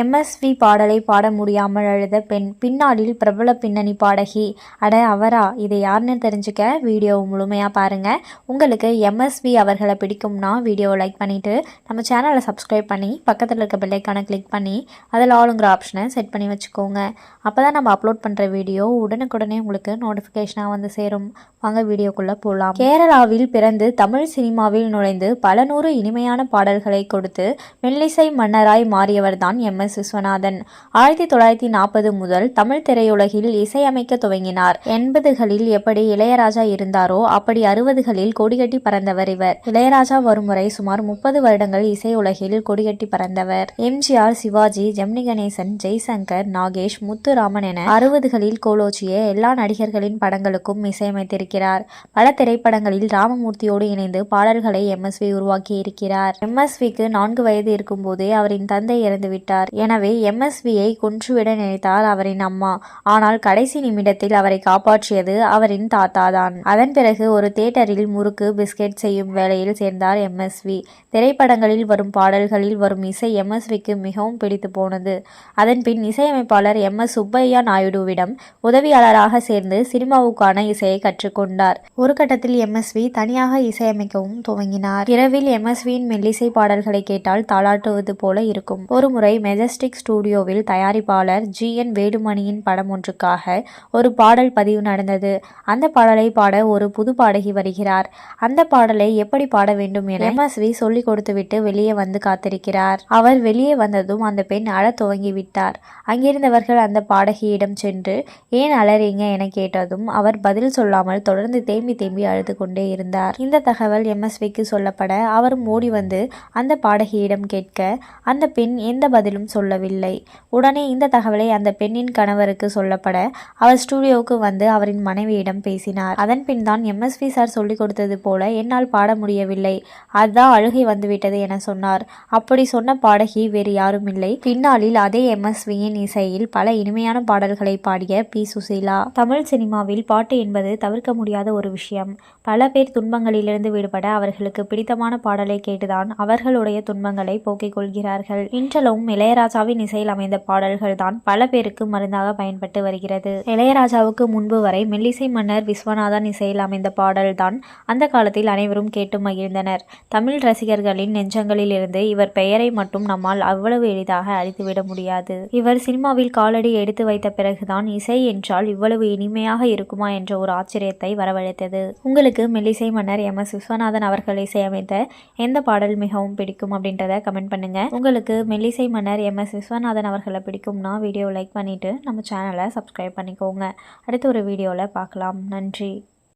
MSV பாடலை பாட முடியாமல் அழுத பெண் பின்னாளில் பிரபல பின்னணி பாடகி. அட அவரா? இதை யாருன்னு தெரிஞ்சுக்க வீடியோ முழுமையாக பாருங்கள் உங்களுக்கு எம்எஸ்வி அவர்களை பிடிக்கும்னா வீடியோவை லைக் பண்ணிவிட்டு நம்ம சேனலை சப்ஸ்கிரைப் பண்ணி பக்கத்தில் இருக்க பெல்லைக்கான கிளிக் பண்ணி அதில் ஆளுங்கிற ஆப்ஷனை செட் பண்ணி வச்சுக்கோங்க. அப்போ தான் நம்ம அப்லோட் பண்ணுற வீடியோ உடனுக்குடனே உங்களுக்கு நோட்டிஃபிகேஷனாக வந்து சேரும். வாங்க வீடியோக்குள்ளே போகலாம் கேரளாவில் பிறந்து தமிழ் சினிமாவில் நுழைந்து பல நூறு இனிமையான பாடல்களை கொடுத்து மெல்லிசை மன்னராய் மாறியவர் தான் எம்எஸ் எஸ். விஸ்வநாதன். ஆயிரத்தி தொள்ளாயிரத்தி நாற்பது முதல் தமிழ் திரையுலகில் இசையமைக்க துவங்கினார். எண்பதுகளில் எப்படி இளையராஜா இருந்தாரோ அப்படி அறுபதுகளில் கொடிகட்டி பறந்தவர் இவர். இளையராஜா வரும் வரை சுமார் முப்பது வருடங்கள் இசை உலகில் கொடிகட்டி பறந்தவர். எம்ஜிஆர் சிவாஜி ஜெமினி கணேசன் ஜெய்சங்கர் நாகேஷ் முத்துராமன் என அறுபதுகளில் கோலோச்சிய எல்லா நடிகர்களின் படங்களுக்கும் இசையமைத்திருக்கிறார். பல திரைப்படங்களில் ராமமூர்த்தியோடு இணைந்து பாடல்களை எம்எஸ்வி உருவாக்கி இருக்கிறார் எம்எஸ்விக்கு நான்கு வயது இருக்கும்போதே அவரின் தந்தை இறந்துவிட்டார். கொண்டிருந்தார் எனவே எம்எஸ்வியை கொன்றுவிட நினைத்தார் அவரின் அம்மா. ஆனால் கடைசி நிமிடத்தில் அவரை காப்பாற்றியது அவரின் தாத்தா தான் அதன் பிறகு ஒரு தேட்டரில் முறுக்கு பிஸ்கெட் செய்யும் வேலையில் சேர்ந்தார் எம்எஸ்வி. திரைப்படங்களில் வரும் பாடல்களில் வரும் இசை எம்எஸ்விக்கு மிகவும் பிடித்து போனது. அதன்பின் இசையமைப்பாளர் எம். எஸ். சுப்பையா நாயுடுவிடம் உதவியாளராக சேர்ந்து சினிமாவுக்கான இசையை கற்றுக்கொண்டார் ஒரு கட்டத்தில் எம்எஸ்வி தனியாக இசையமைக்கவும் துவங்கினார். இரவில் எம்எஸ்வியின் மெல்லிசை பாடல்களை கேட்டால் தாளாட்டுவது போல இருக்கும். ஒரு முறை மெஜஸ்டிக் ஸ்டூடியோவில் தயாரிப்பாளர் ஜி என் வேலுமணியின் படம் ஒன்றுக்காக ஒரு பாடல் பதிவு நடந்தது. அந்த பாடலை பாட ஒரு புது பாடகி வருகிறார். அந்த பாடலை எப்படி பாட வேண்டும் என எம்எஸ்வி சொல்லிக் கொடுத்துவிட்டு வெளியே வந்து காத்திருக்கிறார். அவர் வெளியே வந்ததும் அந்த பெண் அழத் துவங்கிவிட்டார். அங்கிருந்தவர்கள் அந்த பாடகியிடம் சென்று ஏன் அலறீங்க? என கேட்டதும் அவர் பதில் சொல்லாமல் தொடர்ந்து தேம்பி தேம்பி அழுது கொண்டே இருந்தார். இந்த தகவல் எம்எஸ்விக்கு சொல்லப்பட அவரும் ஓடி வந்து அந்த பாடகியிடம் கேட்க அந்த பெண் எந்த பதிலும் சொல்லவில்லை. உடனே இந்த தகவலை அந்த பெண்ணின் கணவருக்கு சொல்லப்பட அவர் ஸ்டூடியோவுக்கு வந்து அவரின் மனைவியிடம் பேசினார். அதன் பின் தான் எம்எஸ்வி சார் சொல்லிக் கொடுத்தது போல என்னால் பாட முடியவில்லை. அதுதான் அழுகை வந்துவிட்டது என சொன்னார். அப்படி சொன்ன பாடகி வேறு யாரும் இல்லை. பின்னாளில் அதே எம்எஸ்வியின் இசையில் பல இனிமையான பாடல்களை பாடிய பி. சுசீலா. தமிழ் சினிமாவில் பாட்டு என்பது தவிர்க்க முடியாத ஒரு விஷயம். பல பேர் துன்பங்களிலிருந்து விடுபட அவர்களுக்கு பிடித்தமான பாடலை கேட்டுதான் அவர்களுடைய துன்பங்களை போக்கிக் கொள்கிறார்கள். இன்றளவும் இளையராஜாவின் இசையில் அமைந்த பாடல்கள் தான் பல பேருக்கு மருந்தாக பயன்பட்டு வருகிறது. இளையராஜாவுக்கு முன்பு வரை மெல்லிசை மன்னர் விஸ்வநாதன் இசையில் அமைந்த பாடல்தான் அந்த காலத்தில் அனைவரும் கேட்டு மகிழ்ந்தனர். தமிழ் ரசிகர்களின் நெஞ்சங்களில் இருந்து இவர் பெயரை மட்டும் நம்மால் அவ்வளவு எளிதாக அழித்துவிட முடியாது. இவர் சினிமாவில் காலடி எடுத்து வைத்த பிறகுதான் இசை என்றால் இவ்வளவு இனிமையாக இருக்குமா என்ற ஒரு ஆச்சரியத்தை வரவழைத்தது. உங்களுக்கு மெல்லிசை மன்னர் எம். எஸ். விஸ்வநாதன் அவர்கள் இசையமைத்த எந்த பாடல் மிகவும் பிடிக்கும் அப்படின்றத கமெண்ட் பண்ணுங்க. உங்களுக்கு மெல்லிசை மன்னர் எம் எஸ் விஸ்வநாதன் அவர்களை பிடிக்கும்னா வீடியோ லைக் பண்ணிட்டு நம்ம சேனலை சப்ஸ்கிரைப் பண்ணிக்கோங்க. அடுத்த ஒரு வீடியோவில் பார்க்கலாம். நன்றி.